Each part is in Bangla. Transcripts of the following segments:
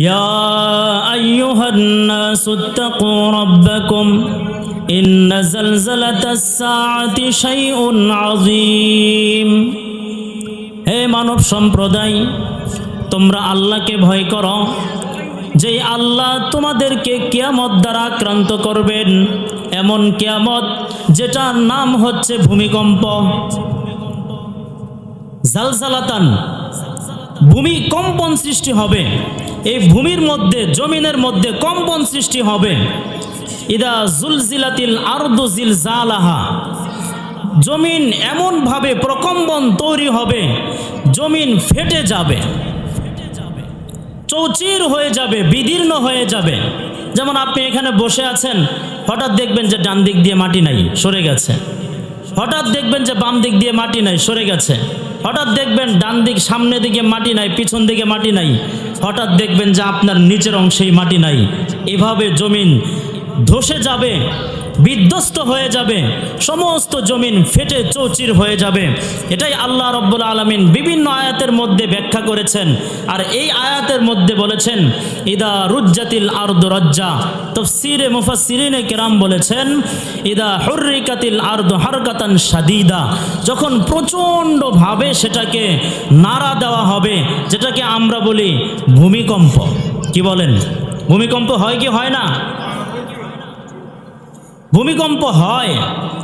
يا أيها الناس اتقوا ربكم إن زلزلة الساعة شيء عظيم হে মানব সম্প্রদায় তোমরা আল্লাহকে ভয় করো যে আল্লাহ তোমাদেরকে কিয়ামত দ্বারা আক্রান্ত করবেন এমন কিয়ামত যেটার নাম হচ্ছে ভূমিকম্প জালজালাতান ভূমি কম্পন সৃষ্টি হবে। এই ভূমির মধ্যে, জমিনের মধ্যে কম্পন সৃষ্টি হবে। ইদা জুলজিলাতিল আরদু জিলজালাহা। জমিন এমনভাবে প্রকম্পন তৈরি হবে, জমিন ফেটে যাবে। চৌচির হয়ে যাবে, বিদীর্ণ হয়ে যাবে। যেমন আপনি এখানে বসে আছেন, হঠাৎ দেখবেন যে ডান দিক দিয়ে মাটি নাই, সরে গেছে। হঠাৎ দেখবেন যে বাম দিক দিয়ে মাটি নাই, সরে গেছে। হঠাৎ দেখবেন ডান দিক, সামনে দিকে মাটি নাই, পিছন দিকে মাটি নাই। হঠাৎ দেখবেন যে আপনার নিচের অংশেই মাটি নাই। এভাবে জমিন ধসে যাবে। বিধ্বস্ত হয়ে যাবে। সমস্ত জমিন ফেটে চৌচির হয়ে যাবে। এটাই আল্লাহ রব্বুল আলমিন বিভিন্ন আয়াতের মধ্যে ব্যাখ্যা করেছেন। আর এই আয়াতের মধ্যে বলেছেন, ইদা রুজ্জাতিল আর্দ রজ্জা। তফসিরে মুফাসিরিনে কেরাম বলেছেন, ইদা হর্রিকাতিল আর্দ হারকাতান সাদিদা যখন প্রচণ্ডভাবে সেটাকে নাড়া দেওয়া হবে, যেটাকে আমরা বলি ভূমিকম্প। কি বলেন? ভূমিকম্প হয় কি হয় না? ভূমিকম্প হয়,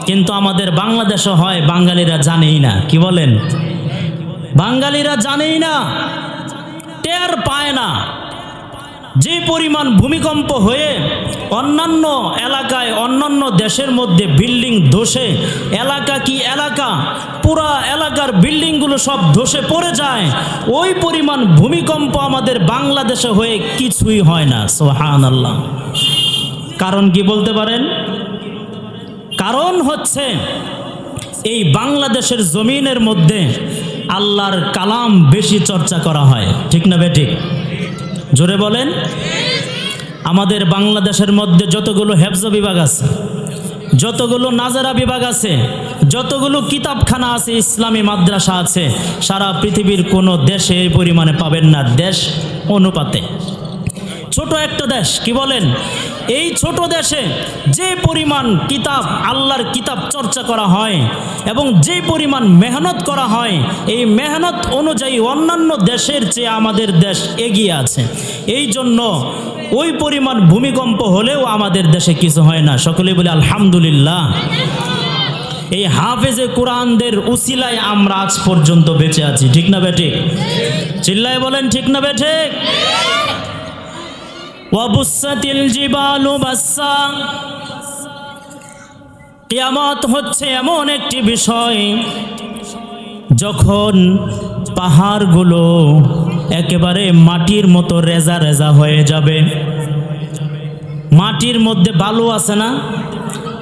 কিন্তু আমাদের বাংলাদেশও হয়, বাঙালিরা জানেই না। কি বলেন? বাঙালিরা জানেই না। টের পায় না। যে পরিমাণ ভূমিকম্প হয়ে অন্যান্য এলাকায়, অন্যান্য দেশের মধ্যে বিল্ডিং ধসে, এলাকা কি এলাকা? পুরা এলাকার বিল্ডিংগুলো সব ধসে পড়ে যায়। ওই পরিমাণ ভূমিকম্প আমাদের বাংলাদেশে হয়ে কিছুই হয় না সোহান আল্লাহ কারণ কি বলতে পারেন? কারণ হচ্ছে এই বাংলাদেশের জমিনের মধ্যে আল্লাহর কালাম বেশি চর্চা করা হয়। ঠিক না বেঠিক জোরে বলেন। আমাদের বাংলাদেশের মধ্যে যতগুলো হেফজ বিভাগ আছে, যতগুলো নাজারা বিভাগ আছে, যতগুলো কিতাবখানা আছে, ইসলামী মাদ্রাসা আছে, সারা পৃথিবীর কোনো দেশে এই পরিমাণে পাবেন না। দেশ অনুপাতে। ছোট একটা দেশ, কি বলেন? এই ছোট দেশে যে পরিমাণ কিতাব, আল্লাহর কিতাব চর্চা করা হয় এবং যে পরিমাণ মেহনত করা হয়, এই মেহনত অনুযায়ী অন্যান্য দেশের চেয়ে আমাদের দেশ এগিয়ে আছে। এই জন্য ওই পরিমাণ ভূমিকম্প হলেও আমাদের দেশে কিছু হয় না। সকলেই বলে, আলহামদুলিল্লাহ। এই হাফেজে কোরআনদের উসিলায় আমরা আজ পর্যন্ত বেঁচে আছি। ঠিক না বেঠিক চিল্লায় বলেন, ঠিক না বেঠিক কিয়ামত হচ্ছে এমন একটি বিষয়, যখন পাহাড়গুলো একেবারে মাটির মতো রেজা রেজা হয়ে যাবে। মাটির মধ্যে বালু আছে না?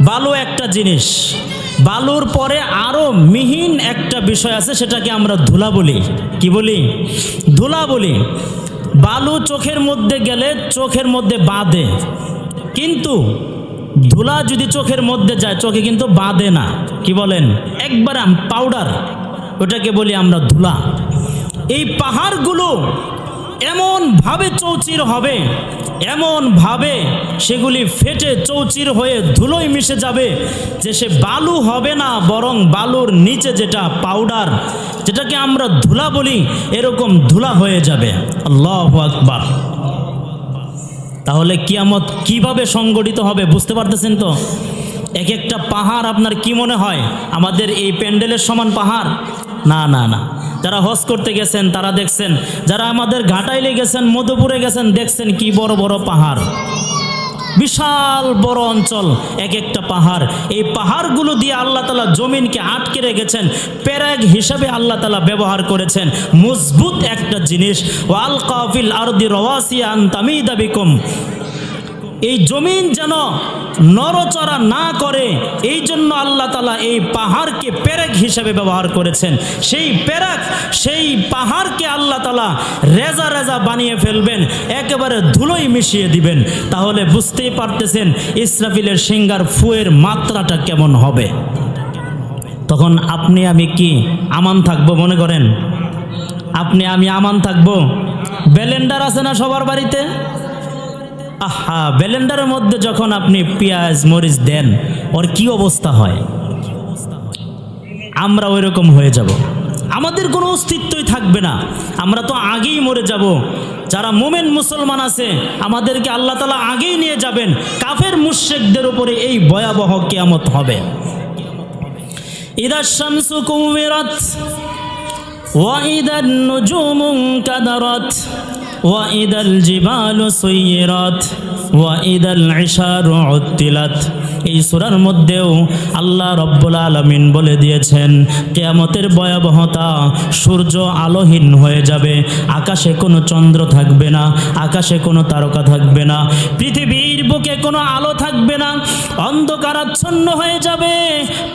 বালু একটা জিনিস। বালুর পরে আরও মিহিন একটা বিষয় আছে, সেটাকে আমরা ধুলা বলি। কি বলি? ধুলা বলি। বালু চোখের মধ্যে গেলে চোখের মধ্যে বাঁধে। কিন্তু ধুলা যদি চোখের মধ্যে যায়, চোখে কিন্তু বাঁধে না। কি বলেন? একবার পাউডার ওটাকে বলি আমরা ধুলা। এই পাহাড়গুলো এমনভাবে চৌচির হবে, এমনভাবে সেগুলি ফেটে চৌচির হয়ে ধুলোয় মিশে যাবে যে সে বালু হবে না, বরং বালুর নিচে যেটা পাউডার যেটাকে আমরা ধুলা বলি, এরকম ধুলা হয়ে যাবে। আল্লাহ আকবার। তাহলে কিয়ামত কীভাবে সংগঠিত হবে বুঝতে পারতেছেন তো? এক একটা পাহাড় আপনার কি মনে হয়? আমাদের এই প্যান্ডেলের সমান পাহাড়? না না না। যারা হজ করতে গেছেন, তারা দেখছেন, যারা আমাদের ঘাটাইলে গেছেন, মধুপুরে গেছেন, দেখছেন কি বড় বড় পাহাড়। বিশাল বড় অঞ্চল, এক একটা পাহাড়। এই পাহাড়গুলো দিয়ে আল্লাহ তালা জমিনকে আটকে রেখেছেন প্যারাগ হিসাবে আল্লাহ তালা ব্যবহার করেছেন। মজবুত একটা জিনিস, ওয়াল কাফিল আরদি রওয়াসিয়ান তামিদা বিকুম। এই জমিন যেন নরচরা না করে, এই জন্য আল্লাহ তালা এই পাহাড়কে পেরেক হিসেবে ব্যবহার করেছেন। সেই পেরেক, সেই পাহাড়কে আল্লাহ তালা রেজা রেজা বানিয়ে ফেলবেন, একেবারে ধুলোই মিশিয়ে দিবেন। তাহলে বুঝতেই পারতেছেন ইসরাফিলের সিঙ্গার ফুয়ের মাত্রাটা কেমন হবে। তখন আপনি আমি কি আমান থাকব মনে করেন? আপনি আমি আমান থাকব? ব্যালেন্ডার আছে না সবার বাড়িতে? আহা, ব্যালেন্ডারের মধ্যে যখন আপনি পেঁয়াজ, মরিচ দেন, ওর কি অবস্থা হয়? আমরা ওই রকম হয়ে যাব। আমাদের কোনো অস্তিত্বই থাকবে না। আমরা তো আগেই মরে যাব। যারা মোমেন মুসলমান আছে, আমাদেরকে আল্লাহ তালা আগেই নিয়ে যাবেন। কাফের মুশেকদের উপরে এই ভয়াবহ কেয়ামত হবে। ইদার وإذا الجبال سيرت وإذا العشار عطلت এই সূরার মধ্যেও আল্লাহ রব্বুল আলমিন বলে দিয়েছেন কেয়ামতের ভয়াবহতা সূর্য আলোহীন হয়ে যাবে আকাশে কোনো চন্দ্র থাকবে না আকাশে কোনো তারকা থাকবে না পৃথিবীর বুকে কোনো আলো থাকবে না অন্ধকারাচ্ছন্ন হয়ে যাবে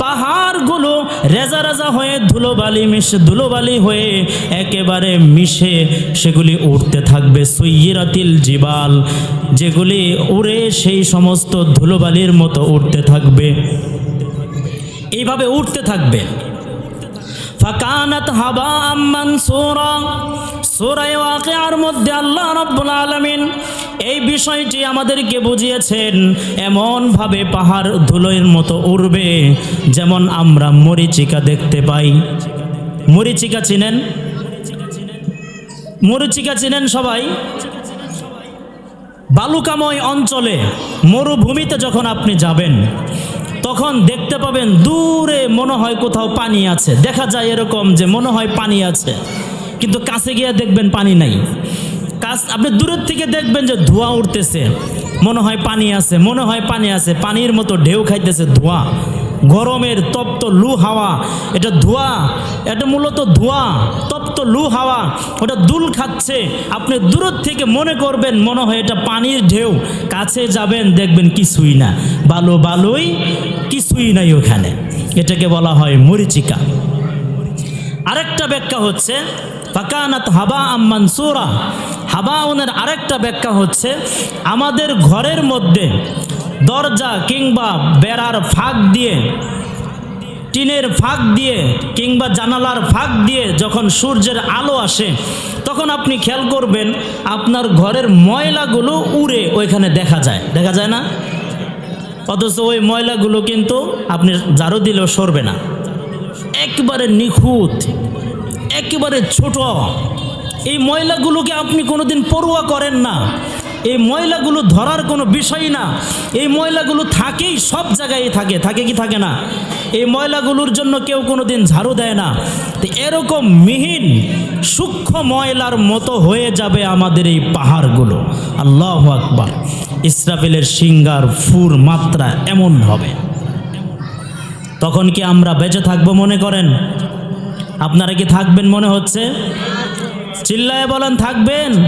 পাহাড়গুলো রেজা রেজা হয়ে ধুলোবালি মিশে ধুলোবালি হয়ে একেবারে মিশে সেগুলি উঠতে থাকবে সৈয়রাতিল জিবাল, যেগুলি উড়ে সেই সমস্ত ধুলোবালির মতো উঠতে থাকবে। এইভাবে উঠতে থাকবে। ফাকানাত হাবা আম্মান সোরা সোরায় ওয়াকিয়ার মধ্যে আল্লাহ রাব্বুল আলামিন এই বিষয়টি আমাদেরকে বুঝিয়েছেন, এমনভাবে পাহাড় ধুলোর মতো উড়বে যেমন আমরা মরিচিকা দেখতে পাই। মরিচিকা চিনেন? মরিচিকা চিনেন সবাই? বালুকাময় অঞ্চলে মরুভূমিতে যখন আপনি যাবেন, তখন দেখতে পাবেন দূরে মনে হয় কোথাও পানি আছে। দেখা যায় এরকম যে মনে হয় পানি আছে, কিন্তু কাছে গিয়ে দেখবেন পানি নাই। কাছ আপনি দূরের থেকে দেখবেন যে ধোঁয়া উঠতেছে। মনে হয় পানি আছে, মনে হয় পানি আছে, পানির মতো ঢেউ খাইতেছে ধোঁয়া। গরমের তপ্ত লু হাওয়া, এটা ধোঁয়া, এটা মূলত ধোঁয়া, তপ্ত লু হাওয়া, ওটা দুল খাচ্ছে। আপনি দূর থেকে মনে করবেন, মনে হয় এটা পানির ঢেউ। কাছে যাবেন, দেখবেন কিছুই না। বালু বালুই, কিছুই নাই ওখানে। এটাকে বলা হয় মরিচিকা। আরেকটা ব্যাখ্যা হচ্ছে, ফাকানাত হাবা আম্মান সুরা হাবা ওনের আরেকটা ব্যাখ্যা হচ্ছে, আমাদের ঘরের মধ্যে দরজা কিংবা বেড়ার ফাঁক দিয়ে, টিনের ফাঁক দিয়ে কিংবা জানালার ফাঁক দিয়ে যখন সূর্যের আলো আসে, তখন আপনি খেয়াল করবেন আপনার ঘরের ময়লাগুলো উড়ে ওইখানে দেখা যায়। দেখা যায় না? অথচ ওই ময়লাগুলো কিন্তু আপনি ঝাড়ু দিলেও সরবে না। একেবারে নিখুঁত, একেবারে ছোট। এই ময়লাগুলোকে আপনি কোনোদিন পড়ুয়া করেন না। এই ময়লাগুলো ধরার কোনো বিষয় না। এই ময়লাগুলো থাকেই সব জায়গায় থাকে থাকে কি থাকে না? এই ময়লাগুলোর জন্য কেউ কোনো দিন ঝাড়ু দেয় না। তো এরকম মিহিন, সূক্ষ্ম ময়লার মতো হয়ে যাবে আমাদের এই পাহাড়গুলো। আল্লাহ আকবার। ইসরাফিলের সিঙ্গার ফুর মাত্রা এমন হবে। তখন কি আমরা বেঁচে থাকব মনে করেন? আপনারা কি থাকবেন মনে হচ্ছে? চিল্লায় বলেন, থাকবেন?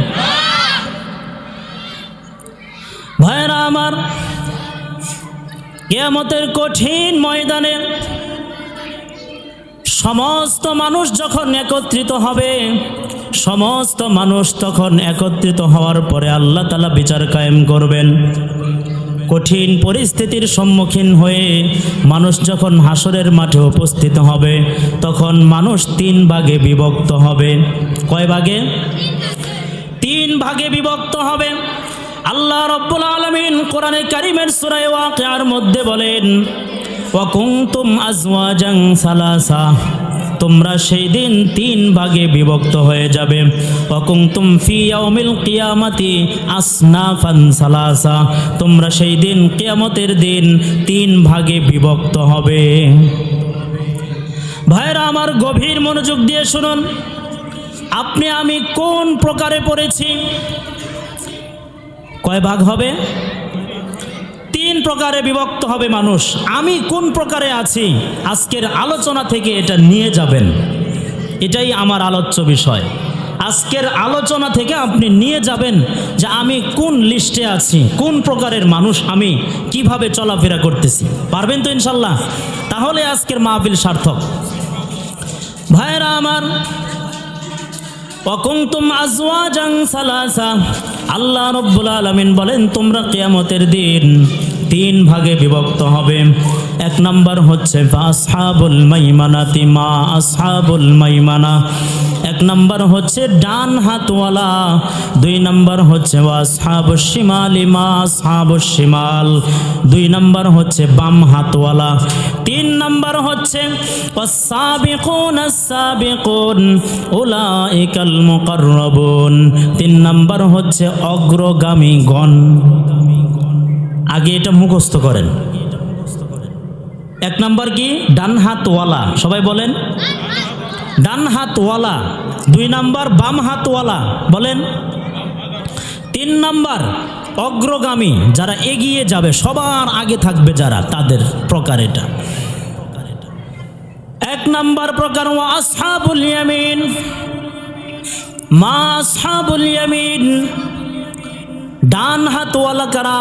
ভাইরা আমার কেয়ামতের কঠিন ময়দানে সমস্ত মানুষ যখন একত্রিত হবে, সমস্ত মানুষ তখন একত্রিত হওয়ার পরে আল্লাহ তালা বিচার কায়েম করবেন। কঠিন পরিস্থিতির সম্মুখীন হয়ে মানুষ যখন হাসরের মাঠে উপস্থিত হবে, তখন মানুষ তিন ভাগে বিভক্ত হবে। কয় ভাগে? তিন ভাগে বিভক্ত হবে। আল্লাহ রব্বুল আলমিন কোরআনে কারিমের সুরায় ওয়াকিয়ার মধ্যে বলেন ওয়াকুন্তুম আজওয়াজাং সালাসা তোমরা সেই দিন তিন ভাগে বিভক্ত হয়ে যাবে। ওয়াকুন্তুম ফি ইয়াউমিল কিয়ামাতি আসনাফান সালাসা তোমরা সেই দিন কিয়ামতের দিন তিন ভাগে বিভক্ত হবে। ভাইরা আমার গভীর মনোযোগ দিয়ে শুনুন। আপনি আমি কোন প্রকারে পড়েছি? কয় ভাগ হবে? তিন প্রকারে বিভক্ত হবে মানুষ। আমি কোন প্রকারে আছি? আজকের আলোচনা থেকে এটা নিয়ে যাবেন। এটাই আমার আলোচ্য বিষয়। আজকের আলোচনা থেকে আপনি নিয়ে যাবেন যে আমি কোন লিস্টে আছি, কোন প্রকারের মানুষ আমি, কীভাবে চলাফেরা করতেছি। পারবেন তো ইনশাল্লাহ? তাহলে আজকের মাহফিল সার্থক। ভাইরা আমার অকুন্তুম আজওয়াজাং সালাসা? আল্লাহ রব্বুল আলমিন বলেন তোমরা কেয়ামতের দিন তিন ভাগে বিভক্ত হবে এক নম্বর হচ্ছে আসহাবুল মাইমানাতি মা আসহাবুল মাইমানা এক নম্বর হচ্ছে ডান হাতওয়ালা দুই নম্বর হচ্ছে আসহাবুল শিমালি মা আসহাবুল শিমাল দুই নম্বর হচ্ছে বাম হাতওয়ালা তিন নম্বর হচ্ছে والسابقون السابقون أولئك المقربون তিন নম্বর হচ্ছে অগ্রগামী গণ আগে এটা মুখস্থ করেন। এক নম্বর কি? ডান হাতওয়ালা সবাই বলেন? ডান হাতওয়ালা দুই নম্বর বাম হাতওয়ালা বলেন? তিন নম্বর অগ্রগামী। যারা এগিয়ে যাবে, সবার আগে থাকবে যারা, তাদের প্রকার এটা। এক নম্বর প্রকার, ওয়া আসহাবুল ইয়ামিন। মা আসহাবুল ইয়ামিন। ডান হাতওয়ালা কারা?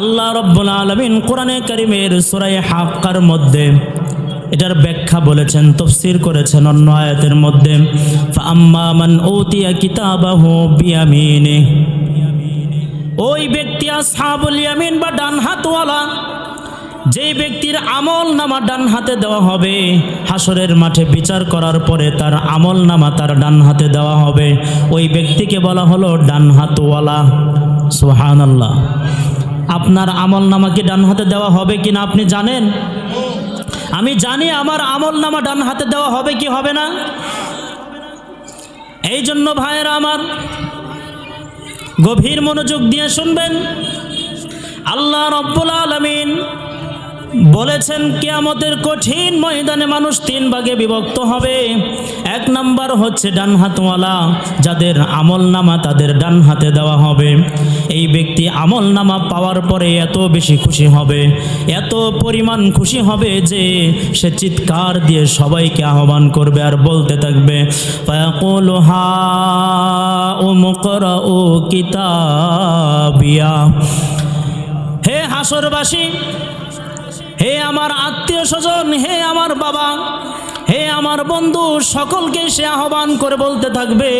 আল্লাহ রব্বুল আলমিন কোরআনে করিমের সুরাই হাক্কার মধ্যে এটার ব্যাখ্যা বলেছেন, তফসির করেছেন অন্য আয়াতের মধ্যে ওই ব্যক্তি আসহাবুল বা ডান হাতওয়ালা, যেই ব্যক্তির আমল নামা ডান হাতে দেওয়া হবে হাসরের মাঠে বিচার করার পরে তার আমল নামা তার ডান হাতে দেওয়া হবে। ওই ব্যক্তিকে বলা হলো ডান হাতওয়ালা। সোহান আল্লাহ আপনার আমল নামা কি ডান হাতে দেওয়া হবে কি না আপনি জানেন? আমি জানি আমার আমল নামা ডান হাতে দেওয়া হবে কি হবে না। এই জন্য ভাইয়েরা আমার গভীর মনোযোগ দিয়ে শুনবেন। আল্লাহ রব্বুল আলমিন বলেছেন, কেয়ামতের কঠিন ময়দানে মানুষ তিন ভাগে বিভক্ত হবে। এক নাম্বার হচ্ছে ডান হাতওয়ালা, যাদের আমল নামা তাদের ডান হাতে দেওয়া হবে। এই ব্যক্তি আমল নামা পাওয়ার পরে এত বেশি খুশি হবে, এত পরিমাণ খুশি হবে যে সে চিৎকার দিয়ে সবাইকে আহ্বান করবে আর বলতে থাকবে হা ও মুকরা ও হে হাসরবাসী, হে আমার আত্মীয় স্বজন, হে আমার বাবা, হে আমার বন্ধু, সকলকে সে আহ্বান করে বলতে থাকবে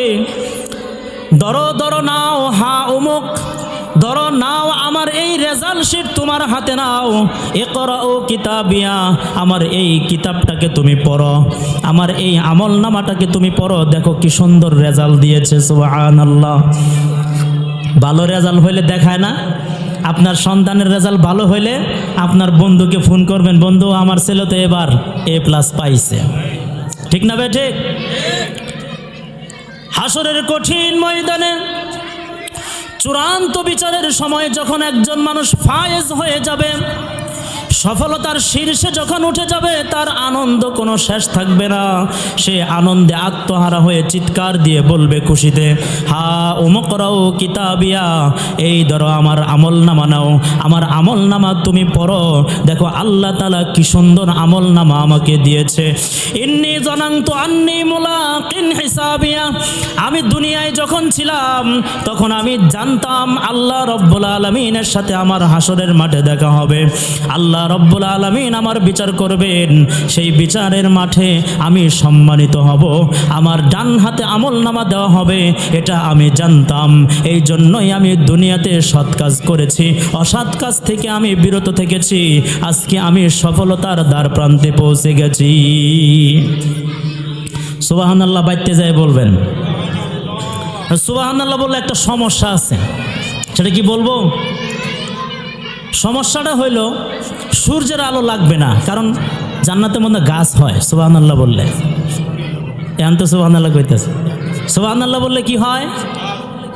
দরো দরো নাও, হা উমুক ধরো নাও, আমার এই রেজাল্ট শিট তোমার হাতে নাও। এ কর ও কিতাবিয়া, আমার এই কিতাবটাকে তুমি পড়ো। আমার এই আমল নামাটাকে তুমি পড়ো। দেখো কি সুন্দর রেজাল্ট দিয়েছে আল্লাহ ভালো রেজাল্ট হইলে দেখায় না। আপনার সন্তানের রেজাল্ট ভালো হইলে আপনার বন্ধুকে ফোন করবেন, বন্ধু, আমার ছেলে তো এবার এ প্লাস পাইছে। ঠিক না ভাই, ঠিক? হাসরের কঠিন ময়দানে চূড়ান্ত বিচারের সময় যখন একজন মানুষ ফায়েজ হয়ে যাবে সফলতার শীর্ষে যখন উঠে যাবে, তার আনন্দ কোনো শেষ থাকবে না। সে আনন্দে আত্মহারা হয়ে চিৎকার দিয়ে বলবে খুশিতে, হা উমকরাও কিতাবিয়া, এই ধরো আমার আমল নামা নাও, আমার আমল নামা তুমি পড়ো, দেখো আল্লাহ তালা কি সুন্দর আমল নামা আমাকে দিয়েছে। ইন্নি জনান্ত আন্নি মুলাকিন হিসাবিয়া, আমি দুনিয়ায় যখন ছিলাম, তখন আমি জানতাম আল্লাহ রব্বুল আলমিনের সাথে আমার হাসরের মাঠে দেখা হবে। আল্লাহ রব্বুল আলমিন আমার বিচার করবেন। সেই বিচারের মাঠে আমি সম্মানিত হব। আমার ডান হাতে আমল নামা দেওয়া হবে, এটা আমি জানতাম। এই জন্যই আমি দুনিয়াতে সৎ কাজ করেছি, অসৎ কাজ থেকে আমি বিরত থেকেছি। আজকে আমি সফলতার দ্বার প্রান্তে পৌঁছে গেছি। সুবাহান আল্লাহ বাইতে যায় বলবেন। সুবাহান আল্লাহ বললে একটা সমস্যা আছে। সেটা কি বলব? সমস্যাটা হইল, সূর্যের আলো লাগবে না, কারণ জান্নাতের মধ্যে গাছ হয় সুবাহান আল্লাহ বললে। এখন তো সুবাহান আল্লাহ কইতেছে। সুবাহান আল্লাহ বললে কি হয়?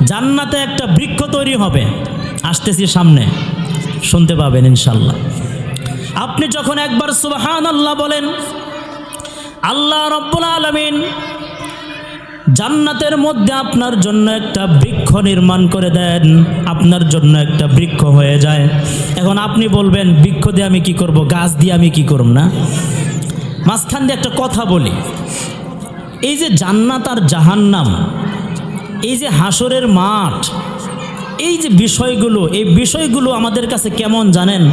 জান্নাতে একটা বৃক্ষ তৈরি হবে, আসতেছি সামনে, শুনতে পাবেন ইনশাল্লাহ। আপনি যখন একবার সুবাহান আল্লাহ বলেন, আল্লাহ রব্বুল আলমিন জান্নাতের মধ্যে আপনার জন্য একটা বৃক্ষ নির্মাণ করে দেন। আপনার জন্য একটা বৃক্ষ হয়ে যায়। এখন আপনি বলবেন, বৃক্ষ দিয়ে আমি কি করব? গাছ দিয়ে আমি কি করব না? মাঝখান দিয়ে একটা কথা বলি। এই যে জান্নাত আর জাহান্নাম, এই যে হাসরের মাঠ, এই যে বিষয়গুলো, এই বিষয়গুলো আমাদের কাছে কেমন জানেন?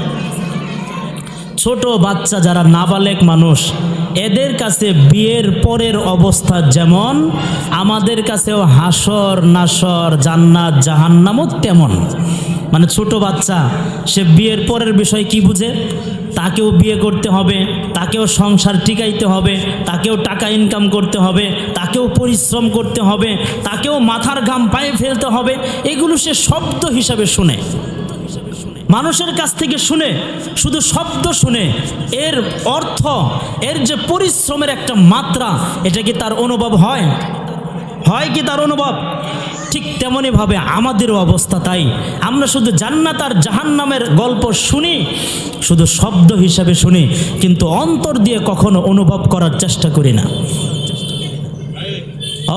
ছোট বাচ্চা যারা নাবালেক মানুষ এদের কাছে বিয়ের পরের অবস্থা যেমন, আমাদের কাছেও হাসর, নাসর, জান্নাত, জাহান্নামও তেমন। মানে ছোট বাচ্চা, সে বিয়ের পরের বিষয় কি বুঝে? তাকেও বিয়ে করতে হবে, তাকেও সংসার টিকাইতে হবে, তাকেও টাকা ইনকাম করতে হবে, তাকেও পরিশ্রম করতে হবে, তাকেও মাথার ঘাম পায়ে ফেলতে হবে, এগুলো সে শব্দ হিসাবে শুনে। মানুষের কাছ থেকে শুনে, শুধু শব্দ শুনে, এর অর্থ, এর যে পরিশ্রমের একটা মাত্রা, এটা কি তার অনুভব হয়? হয় কি তার অনুভব? ঠিক তেমনইভাবে আমাদেরও অবস্থা তাই। আমরা শুধু জান্নাত আর জাহান্নামের গল্প শুনি, শুধু শব্দ হিসাবে শুনি, কিন্তু অন্তর দিয়ে কখনো অনুভব করার চেষ্টা করি না।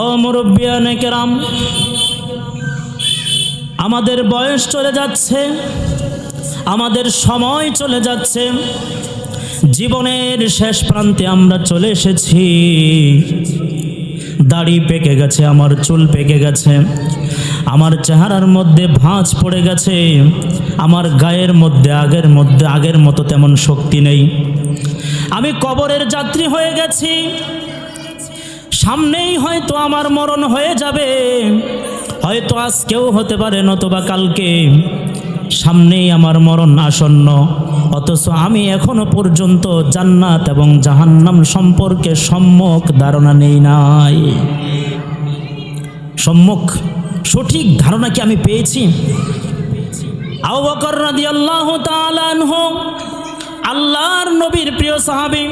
ও মুরব্বিয়ানে কেরাম, আমাদের বয়স চলে যাচ্ছে। আমাদের সময় চলে যাচ্ছে। জীবনের শেষ প্রান্তে আমরা চলে এসেছি। দাড়ি পেকে গেছে, আমার চুল পেকে গেছে, আমার চেহারার মধ্যে ভাঁজ পড়ে গেছে, আমার গায়ের মধ্যে, আগের মধ্যে, আগের মতো তেমন শক্তি নেই। আমি কবরের যাত্রী হয়ে গেছি। সামনেই হয়তো আমার মরণ হয়ে যাবে। হয়তো আজকেও হতে পারে, নতবা কালকে। সামনেই আমার মরণ আসন্ন। অথচ আমি এখনও পর্যন্ত জান্নাত এবং জাহান্নাম সম্পর্কে সম্যক ধারণা নেই নাই। সম্যক, সঠিক ধারণা কি আমি পেয়েছি? আবু বকর রাদিয়াল্লাহু তাআলা আনহু, আল্লাহর নবীর প্রিয় সাহাবী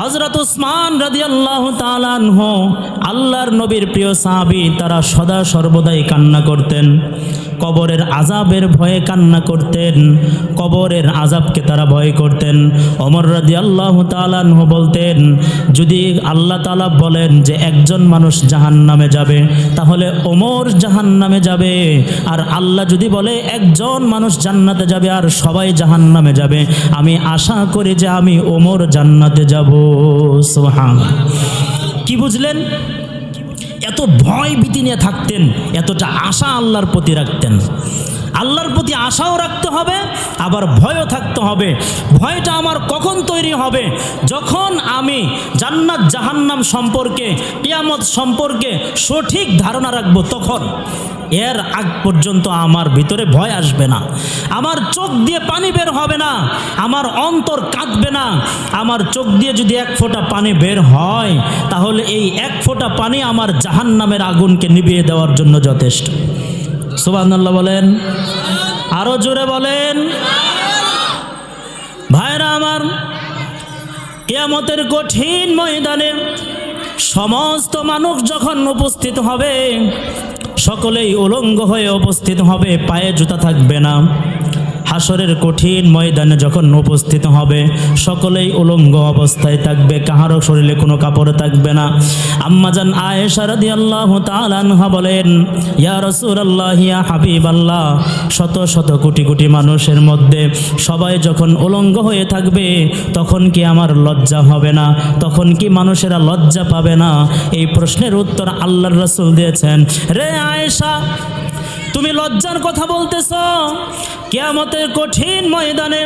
হজরত উসমান রাদি আল্লাহ তালানহ আল্লাহর নবীর প্রিয় সাহাবি, তারা সদা সর্বদাই কান্না করতেন। কবরের আজাবের ভয়ে কান্না করতেন। কবরের আজাবকে তারা ভয় করতেন। অমর রাদি আল্লাহ তালানহ বলতেন, যদি আল্লাহ তালা বলেন যে একজন মানুষ জাহান নামে যাবে, তাহলে ওমর জাহান নামে যাবে। আর আল্লাহ যদি বলে একজন মানুষ জান্নাতে যাবে আর সবাই জাহান নামে যাবে, আমি আশা করি যে আমি ওমর জান্নাতে যাব। সোহান কি বুঝলেন? এত ভয় ভীতি নিয়ে থাকতেন এতটা আশা আল্লাহর প্রতি রাখতেন। আল্লাহর প্রতি আশাও রাখতে হবে, আবার ভয়ও থাকতে হবে। ভয়টা আমার কখন তৈরি হবে? যখন আমি জান্নাত জাহান্নাম সম্পর্কে, কিয়ামত সম্পর্কে সঠিক ধারণা রাখব, তখন এর আগ পর্যন্ত আমার ভিতরে ভয় আসবে না। আমার চোখ দিয়ে পানি বের হবে না, আমার অন্তর কাঁদবে না। আমার চোখ দিয়ে যদি এক ফোঁটা পানি বের হয়, তাহলে এই এক ফোঁটা পানি আমার জাহান্নামের আগুনকে নিভিয়ে দেওয়ার জন্য যথেষ্ট। সুবহানাল্লাহ বলেন। আরও জোরে বলেন। ভাইরা আমার, কেয়ামতের কঠিন ময়দানে সমস্ত মানুষ যখন উপস্থিত হবে, সকলেই উলঙ্গ হয়ে উপস্থিত হবে, পায়ে জুতা থাকবে না। হাসরের কঠিন ময়দানে যখন উপস্থিত হবে, সকলেই উলঙ্গ অবস্থায় থাকবে, কাহারও শরীরে কোনো কাপড় থাকবে না। আম্মাজান আয়েশা রাদিয়াল্লাহু তাআলা আনহা বলেন, ইয়া রাসূলুল্লাহ, ইয়া হাবিবাল্লাহ। শত শত কোটি কোটি মানুষের মধ্যে সবাই যখন উলঙ্গ হয়ে থাকবে, তখন কি আমার লজ্জা হবে না? তখন কি মানুষেরা লজ্জা পাবে না? এই প্রশ্নের উত্তর আল্লাহর রসুল দিয়েছেন। রে আয়েশা তুমি লজ্জার কথা বলতেছ? কেয়ামতের কঠিন ময়দানে,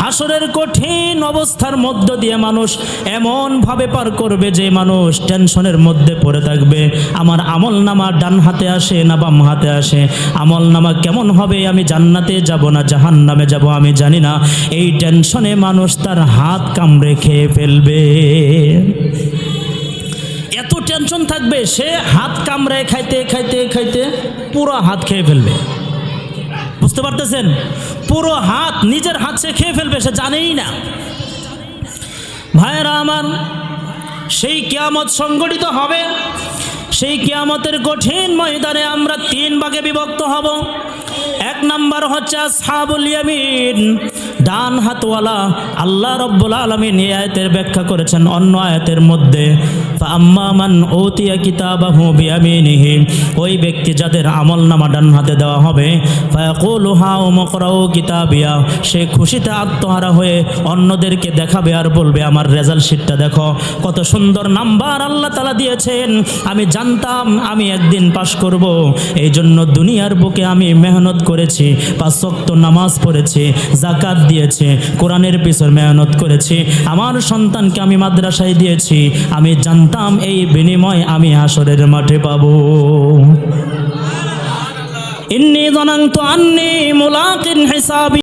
হাসরের কঠিন অবস্থার মধ্য দিয়ে মানুষ এমনভাবে পার করবে যে মানুষ টেনশনের মধ্যে পড়ে থাকবে। আমার আমল নামা ডান হাতে আসে না বাম হাতে আসে। আমল নামা কেমন হবে আমি জান্নাতে যাব না জাহান নামে যাব আমি জানি না। এই টেনশনে মানুষ তার হাত কামড়ে খেয়ে ফেলবে। এত টেনশন থাকবে, সে হাত কামড়ায় খাইতে খাইতে খাইতে পুরো হাত খেয়ে ফেলবে। বুঝতে পারতেছেন? পুরো হাত নিজের হাত সে খেয়ে ফেলবে, সে জানেই না। ভাইয়েরা আমার, সেই কিয়ামত সংগঠিত হবে, সেই কিয়ামতের কঠিন ময়দানে আমরা তিন ভাগে বিভক্ত হব। এক নাম্বার হচ্ছে আসহাবুল ইয়ামিন। ডান হাতওয়ালা আল্লাহ রব্বুল আলমিন এই আয়াতের ব্যাখ্যা করেছেন অন্য আয়াতের মধ্যে আম্মা মান ওতিয়া কিতাবাহু বিয়ামিনিহি ওই ব্যক্তি যাদের আমল নামা ডান হাতে দেওয়া হবে, ফায়াকুলু হা ও মকরাও কিতাবিয়া সে খুশিতে আত্মহারা হয়ে অন্যদেরকে দেখাবে আর বলবে, আমার রেজাল্ট শিটটা দেখো, কত সুন্দর নাম্বার আল্লাহ তালা দিয়েছেন, আমি জানতাম আমি একদিন পাশ করব এই জন্য দুনিয়ার বুকে আমি মেহনত করেছি, পাঁচ নামাজ পড়েছি জাকাত দিয়েছি, কোরআনের পিছর মেহনত করেছি। আমার সন্তানকে আমি মাদ্রাসায় দিয়েছি। আমি জানতাম এই বিনিময় আমি আসরের মাঠে পাবো। ইন্নি জনান্তু আন্নি মুলাকিন হিসাবি